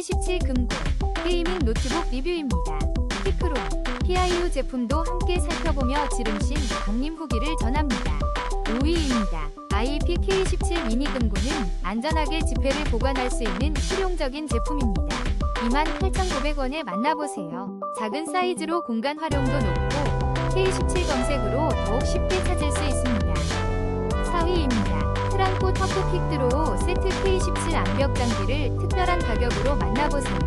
K17 금고 게이밍 노트북 리뷰입니다. 피크로 PIU 제품도 함께 살펴보며 지름신 강림 후기를 전합니다. 5위입니다. IP K17 미니 금고는 안전하게 지폐를 보관할 수 있는 실용적인 제품입니다. 28,900원에 만나보세요. 작은 사이즈로 공간 활용도 높고 K17 검색으로 더욱 쉽게 찾을 수 있습니다. 4위입니다. 트랑코 터프픽 드로우 세트 K17 암벽 장비를 특별한 가격으로 만나보세요.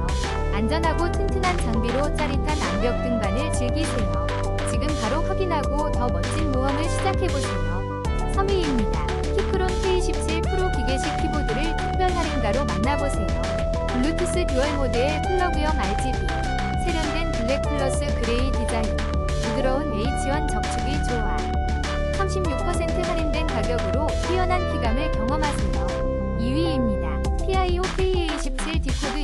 안전하고 튼튼한 장비로 짜릿한 암벽 등반을 즐기세요. 지금 바로 확인하고 더 멋진 모험을 시작해보세요. 3위입니다. 키크론 K17 프로 기계식 키보드를 특별 할인가로 만나보세요. 블루투스 듀얼 모드의 플러그형 RGB, 세련된 블랙 플러스 그레이 디자인, 부드러운 H1 적축이 좋아. 36% 할인된 가격으로 뛰어난 키감을 경험하세요.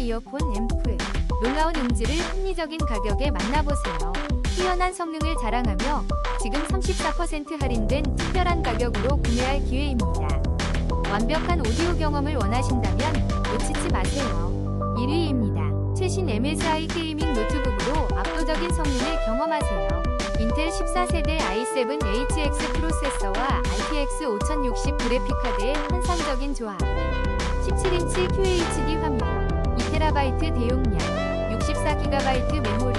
이어폰 앰프. 놀라운 음질을 합리적인 가격에 만나보세요. 뛰어난 성능을 자랑하며 지금 34% 할인된 특별한 가격으로 구매할 기회입니다. 완벽한 오디오 경험을 원하신다면 놓치지 마세요. 1위입니다. 최신 MSI 게이밍 노트북으로 압도적인 성능을 경험하세요. 인텔 14세대 i7 HX 프로세서와 RTX 5060 그래픽카드의 환상적인 조합 17인치 QHD 화면 2TB 대용량 64GB 메모리 윈도우 11